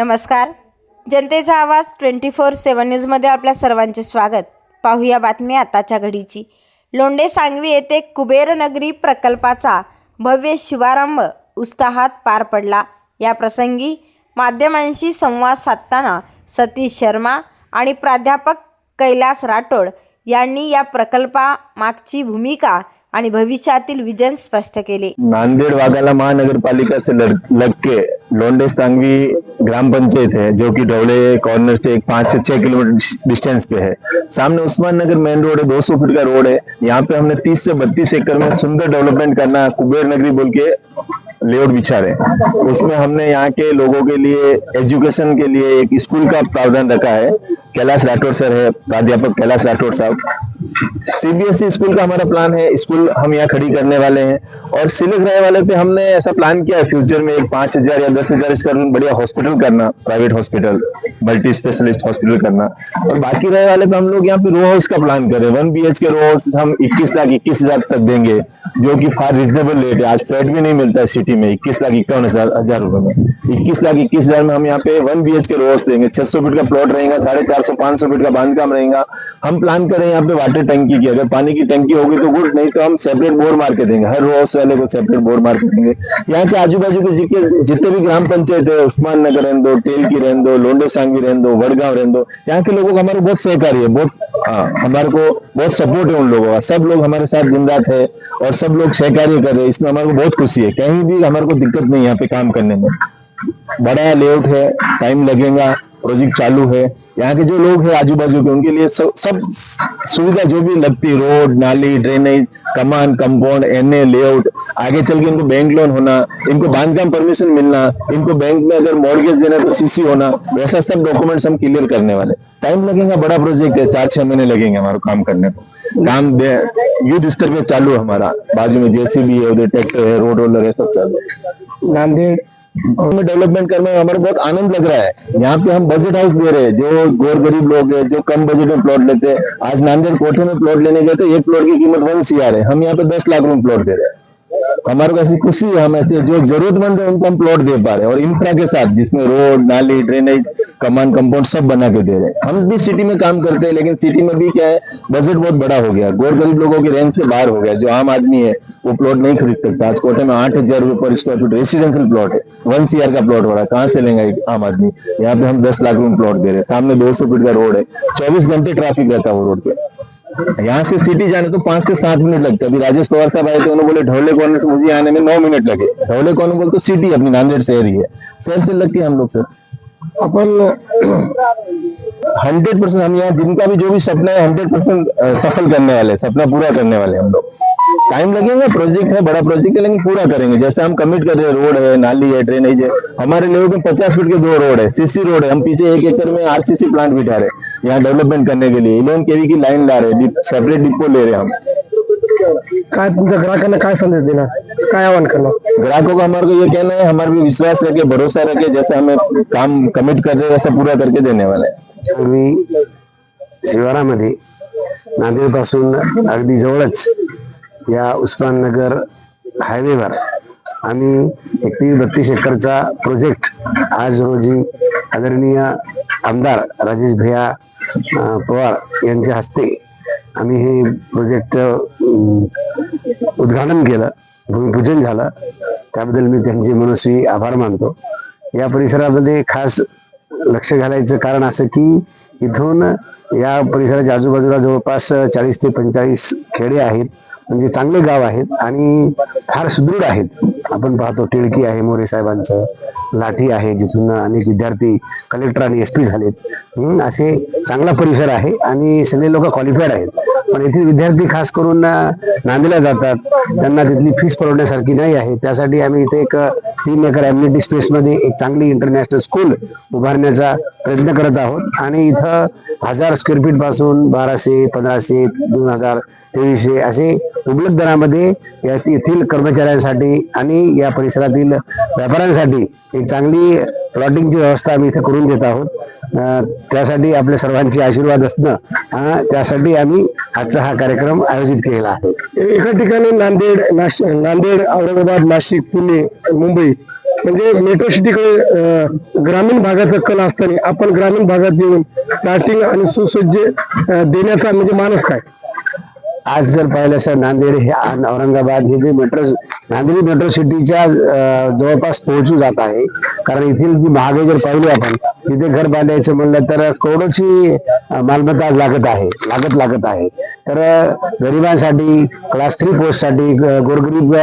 नमस्कार. जनतेचा आवाज ट्वेंटी फोर सेवन न्यूजमध्ये आपल्या सर्वांचे स्वागत. पाहूया बातमी आताच्या घडीची. लोंढे सांगवी येथे कुबेर नगरी प्रकल्पाचा भव्य शुभारंभ उत्साहात पार पडला. या प्रसंगी माध्यमांशी संवाद साधताना सतीश शर्मा आणि प्राध्यापक कैलास राठोड यांनी या प्रकल्पामागची भूमिका आणि भविष्यातील विजन स्पष्ट केले. नांदेड़ वाघाला महानगरपालिका से लड़- लोंडे सांगवी ग्राम पंचायत है जो कि ढोले कॉर्नर से एक पाँच से छह किलोमीटर डिस्टेंस पे है। सामने उस्मान नगर मेन रोड है दो सौ फुट का रोड है। यहाँ पे हमने तीस से 32 एकड़ में सुंदर डेवलपमेंट करना कुबेर नगरी बोल के लेआउट बिछा रहे उसमें हमने यहाँ के लोगों के लिए एजुकेशन के लिए एक स्कूल का प्रावधान रखा है। कैलाश राठौर सर है प्राध्यापक कैलाश राठौर साहब। सीबीएसई स्कूल का हमारा प्लान है स्कूल हम यहाँ खड़ी करने वाले हैं। और सिलक रहे वाले पे हमने ऐसा प्लान किया है फ्यूचर में एक पाँच हज़ार या दस हज़ार इसका बढ़िया हॉस्पिटल करना private hospital multi specialist hospital करना। और बाकी रहे वाले पे हम लोग यहाँ पे रो हाउस का प्लान करें one B K row house हम इक्कीस लाख इक्कीस हज़ार तक देंगे, जो की फार रिजनेबल रेट है। आज फ्लैट भी नहीं मिलता है सिटी में, इक्कीस लाख इक्यावन हज़ार रुपए में। इक्कीस लाख इक्कीस हज़ार में हम यहाँ पे one B K row house देंगे। छह सौ फीट का प्लॉट रहेगा, साढ़े चार सौ, पाँच सौ फीट का बांधकाम रहेगा। हम प्लान करें यहाँ पे वाटर टंकी की अगर पानी की टंकी होगी तो गुड नहीं तो हम सेपरेट बोर मार के देंगे। हर रो हाउस वाले को सेपरेट बोर मार के देंगे। यहाँ के आजू बाजू के जितने जितने भी ग्राम पंचायत है उस्मान नगर रहने दो टेल की रहने दो लोंडे सांगी रहने दो वडगांव रहने दो यहाँ के लोगों का हमारा बहुत सहकारी है बहुत हाँ, हमारे को बहुत सपोर्ट है उन लोगों का। सब लोग हमारे साथ दिन रात है और सब लोग सहकार्य कर रहे हैं। इसमें हमारे को बहुत खुशी है। कहीं भी हमारे को दिक्कत नहीं यहाँ पे काम करने में। बड़ा लेआउट है टाइम लगेगा। प्रोजेक्ट चालू है। यहाँ के जो लोग हैं आजू बाजू के, उनके लिए सब सुविधा जो भी लगती, रोड, नाली ड्रेनेज कमान कंपाउंड एनए लेआउट आगे चल के इनको बैंक लोन होना, इनको बाँध बांधकाम परमिशन मिलना, इनको बैंक में अगर मॉर्गेज देना तो सीसी होना, वैसा सब डॉक्यूमेंट्स हम क्लियर करने वाले। टाइम लगेगा, बड़ा प्रोजेक्ट है, चार, छह महीने लगेंगे हमारे काम करने को। काम युद्ध स्तर पे चालू है हमारा, बाजू में जेसीबी है, उधर ट्रैक्टर है रोड रोलर है, सब चालू नांदेड़ में डेवलपमेंट करने में हमारा बहुत आनंद लग रहा है। यहाँ पे हम बजट हाउस दे रहे हैं, जो गोर गरीब लोग हैं, जो कम बजट में प्लॉट लेते हैं। आज नांदेड़ कोठे में प्लॉट लेने गए तो एक प्लॉट की कीमत वन सी है। हम यहाँ पे दस लाख में प्लॉट दे रहे हैं। हमारे को ऐसी खुशी है, हम ऐसे जो जरूरतमंद है, उनको हम प्लॉट दे पा रहे हैं। और इंफ्रा के साथ, जिसमें रोड नाली ड्रेनेज कमान कंपाउंड सब बना के दे रहे हैं। हम भी सिटी में काम करते हैं, लेकिन सिटी में भी क्या है बजट बहुत बड़ा हो गया। गौर गरीब लोगों की रेंज से बाहर हो गया। जो आम आदमी है, वो प्लॉट नहीं खरीद सकता। आज कोटे में आठ हज़ार रुपए पर स्क्वायर फीट रेसिडेंशियल प्लॉट है। वन सीआर का प्लॉट हो रहा है। कहाँ से लेंगे आम आदमी? यहाँ पे हम दस लाख में प्लॉट दे रहे हैं। सामने दो सौ फीट का रोड है। चौबीस घंटे ट्रैफ़िक रहता है वो रोड पे। यहाँ से सिटी जाने तो पाँच से सात मिनट लगते अभी राजेश पवार साहब आए थे, उन्होंने बोले ढोले कॉर्नर से मुझे आने में नौ मिनट लगे। ढोले कॉर्नर बोल तो सिटी अपनी नांदेड़ शहर ही है। शहर से लगती है हम लोग सर अपन हंड्रेड परसेंट हम यहाँ जिनका भी जो भी सपना है हंड्रेड परसेंट सफल करने वाले, सपना पूरा करने वाले हम लोग। टाइम लगेगा प्रोजेक्ट है, बड़ा प्रोजेक्ट है, लेकिन पूरा करेंगे। जैसे हम कमिट कर रहे हैं रोड है, नाली है ड्रेनेज है, हमारे लेवल पे पचास फीट के दो रोड है सीसी रोड है, हम पीछे एक एकड़ में आरसीसी प्लांट बिठा रहे हैं, यहाँ डेवलपमेंट करने के लिए। इलेवन केवी की लाइन ला रहे हैं सेपरेट डिपो ले रहे हैं हम। काय तुमच्या ग्राहकांना काय संदेश देणार काय आवाहन करणार? ग्राहकों का हमारे को ये कहना है हमारे भी विश्वास रखे भरोसा रखे जैसे हमें काम कमिट कर रहे हैं वैसा पूरा करके देने वाले हैं। शिवारामध्ये नांदेडपासून अगदी जवळच या उस्माननगर हायवेवर आम्ही एकतीस बत्तीस एकरचा प्रोजेक्ट आज रोजी आदरणीय आमदार राजेश भैया अं, पवार यांच्या हस्ते आम्ही हे प्रोजेक्टचं उद्घाटन केलं भूमिपूजन झालं. त्याबद्दल मी त्यांचे मनस्वी आभार मानतो. या परिसरामध्ये खास लक्ष घालायचं कारण असं की इथून या परिसराच्या आजूबाजूला जवळपास चाळीस ते पंचेचाळीस खेडे आहेत. म्हणजे चांगले गाव आहेत आणि फार सुदृढ आहेत. आपण पाहतो टिळकी आहे मोरे साहेबांचं लाठी आहे जिथून अनेक विद्यार्थी कलेक्टर आणि एस पी झालेत. असे चांगला परिसर आहे आणि सगळे लोक क्वालिफाईड आहेत. पण येथील विद्यार्थी खास करून अं, जातात. त्यांना तिथली फीस परवडण्यासारखी नाही आहे. त्यासाठी आम्ही इथे एक तीन एकर एम्युनिटी स्पेसमध्ये एक चांगली इंटरनॅशनल स्कूल उभारण्याचा प्रयत्न करत आहोत. आणि इथं हजार स्क्वेअर फीटपासून बाराशे पंधराशे दोन हजार तेवीसशे असे उपलब्ध दरामध्ये येथील कर्मचाऱ्यांसाठी आणि या परिसरातील व्यापाऱ्यांसाठी एक चांगली प्लॉटिंगची व्यवस्था आम्ही इथे करून देत आहोत. त्यासाठी आपल्या सर्वांचे आशीर्वाद असणं त्यासाठी आम्ही आजचा हा कार्यक्रम आयोजित केलेला आहे. एका ठिकाणी नांदेड नांदेड औरंगाबाद नाशिक पुणे मुंबई म्हणजे मेट्रो सिटीकडे ग्रामीण भागाचा कल असताना आपण ग्रामीण भागात येऊन स्टार्टिंग आणि सुसज्ज देण्याचा म्हणजे मानस काय? आज जर पाहिलं सर नांदेड हे औरंगाबाद हे जे मेट्रो नांदेड मेट्रो सिटीच्या जवळपास पोहोचू जात आहे. कारण येथील जी महागाई जर पाहिली आपण तिथे घर बांधायचं म्हणलं तर करोडोची मालमत्ता लागत आहे लागत लागत आहे. तर गरिबांसाठी क्लास थ्री पोस्टसाठी गोरगरीब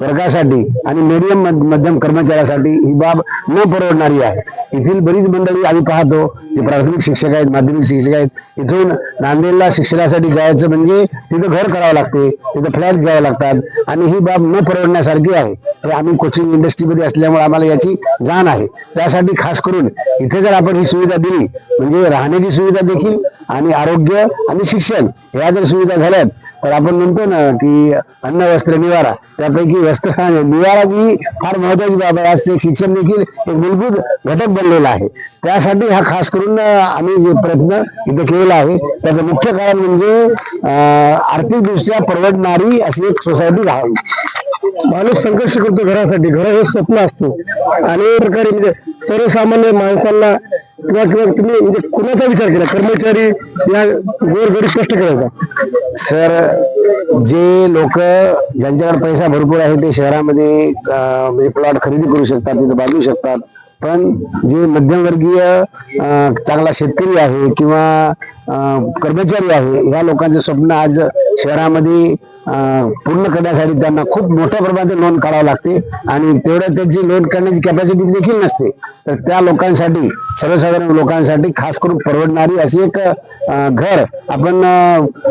वर्गासाठी आणि मीडियम मध्यम कर्मचाऱ्यासाठी ही बाब न परवडणारी आहे. येथील बरीच मंडळी आम्ही पाहतो जे प्राथमिक शिक्षक आहेत माध्यमिक शिक्षक आहेत इथून नांदेडला शिक्षणासाठी जायचं म्हणजे तिथं घर करावं लागते तिथं फ्लॅट घ्यावे लागतात आणि ही बाब न परवडण्यासारखी आहे. तर आम्ही कोचिंग इंडस्ट्रीमध्ये असल्यामुळे आम्हाला याची जाण आहे. त्यासाठी खास करून इथे जर आपण ही सुविधा दिली म्हणजे राहण्याची सुविधा देखील आणि आरोग्य आणि शिक्षण ह्या जर सुविधा झाल्यात तर आपण म्हणतो ना की अन्न वस्त्र निवारा त्यापैकी वस्त्र निवारा ही फार महत्वाची बाब आहे. आज शिक्षण देखील एक मूलभूत घटक बनलेला आहे. त्यासाठी हा खास करून आम्ही जे प्रयत्न इथे केलेला आहे त्याचं मुख्य कारण म्हणजे आर्थिकदृष्ट्या परवडणारी अशी एक सोसायटी राहावी. माणूस संघर्ष करतो घरासाठी. घर हे स्वप्न असतो. आणि प्रकारे म्हणजे सर्वसामान्य माणसांना किंवा किंवा तुम्ही म्हणजे कुणाचा विचार केला? कर्मचारी या गोरगरीब कष्ट करायचा. सर जे लोक ज्यांच्याकडे पैसा भरपूर आहे ते शहरामध्ये म्हणजे प्लॉट खरेदी करू शकतात तिथे बांधू शकतात. पण जे मध्यमवर्गीय चांगला शेतकरी आहे किंवा कर्मचारी आहे. ह्या लोकांचे स्वप्न आज शहरामध्ये पूर्ण करण्यासाठी त्यांना खूप मोठ्या प्रमाणात लोन काढावं लागते आणि तेवढं त्यांची लोन करण्याची कॅपॅसिटी देखील नसते. तर त्या लोकांसाठी सर्वसाधारण लोकांसाठी खास करून परवडणारी अशी एक घर आपण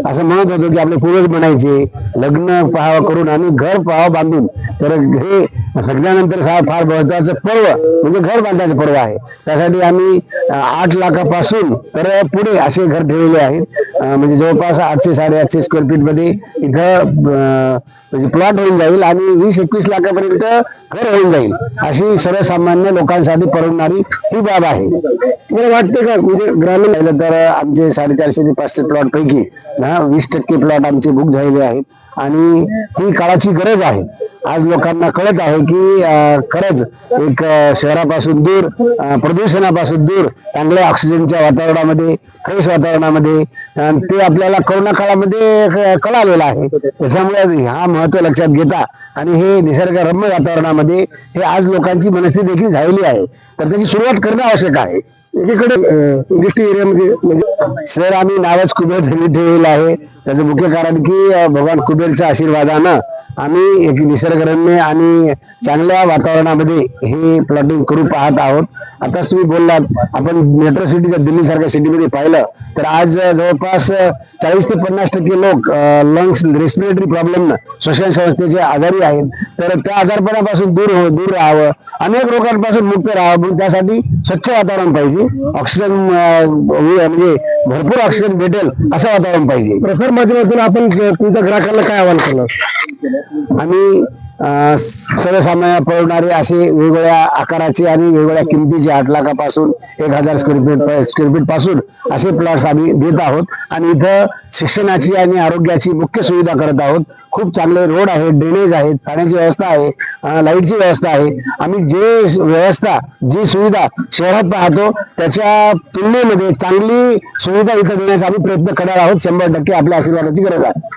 असं म्हणत होतो की आपले पूर्वज म्हणायचे लग्न पहावा करून आणि घर पहावा बांधून. तर हे लग्नानंतर फार महत्वाचं पर्व म्हणजे घर बांधायचं पर्व आहे. त्यासाठी आम्ही आठ लाखापासून तर पुढे असे घर ठेवलेले आहेत म्हणजे जवळपास आठशे साडेआठशे स्क्वेअर फीटमध्ये इथं म्हणजे प्लॉट होऊन जाईल आणि वीस एकवीस लाखापर्यंत घर होऊन जाईल. अशी सर्वसामान्य लोकांसाठी परवडणारी ही बाब आहे. तुम्हाला वाटते का? म्हणजे ग्रामीण राहिलं तर आमचे साडेचारशे ते पाचशे प्लॉट पैकी हा वीस टक्के प्लॉट आमचे बुक झालेले आहेत. आणि ही काळाची गरज आहे. आज लोकांना कळत आहे की खरंच एक शहरापासून दूर प्रदूषणापासून दूर चांगल्या ऑक्सिजनच्या वातावरणामध्ये फ्रेश वातावरणामध्ये ते आपल्याला कोरोना काळामध्ये कळालेलं आहे. त्याच्यामुळे हा महत्त्व लक्षात घेता आणि हे निसर्गरम्य वातावरणामध्ये हे आज लोकांची मनस्थिती देखील झालेली आहे. तर त्याची सुरुवात करणं आवश्यक आहे. एकीकडे इंडस्ट्री एरियामध्ये म्हणजे सर आम्ही नावच कुबेर ठेवलेलं आहे. त्याचं मुख्य कारण की भगवान कुबेरच्या आशीर्वादानं आम्ही एक निसर्गरम्य आणि चांगल्या वातावरणामध्ये हे प्लॉटिंग करू पाहत आहोत. आताच तुम्ही बोललात आपण मेट्रो सिटी दिल्ली सारख्या सिटीमध्ये पाहिलं तर आज जवळपास चाळीस ते पन्नास टक्के लोक लंग्स रेस्पिरेटरी प्रॉब्लेम श्वसन संस्थेचे आजारी आहेत. तर त्या आजारपणापासून दूर हो दूर राहावं अनेक रोगांपासून मुक्त राहावं म्हणून त्यासाठी स्वच्छ वातावरण पाहिजे. ऑक्सिजन म्हणजे भरपूर ऑक्सिजन भेटेल असं वातावरण पाहिजे. माध्यमातून आपण तुमच्या ग्राहकांना काय आवाहन करणार? आम्ही सर्वसामान्य परवडणारे असे वेगवेगळ्या आकाराचे आणि वेगवेगळ्या किमतीचे आठ लाखापासून एक हजार स्क्वेअर फीट स्क्वेअर फीटपासून असे प्लॉट्स आम्ही देत आहोत. आणि इथं शिक्षणाची आणि आरोग्याची मुख्य सुविधा करत आहोत. खूप चांगले रोड आहेत ड्रेनेज आहेत पाण्याची व्यवस्था आहे लाईटची व्यवस्था आहे. आम्ही जे व्यवस्था जी सुविधा शहरात पाहतो त्याच्या तुलनेमध्ये चांगली सुविधा इथं देण्याचा आम्ही प्रयत्न करणार आहोत. शंभर टक्के आपल्या आशीर्वादाची गरज आहे.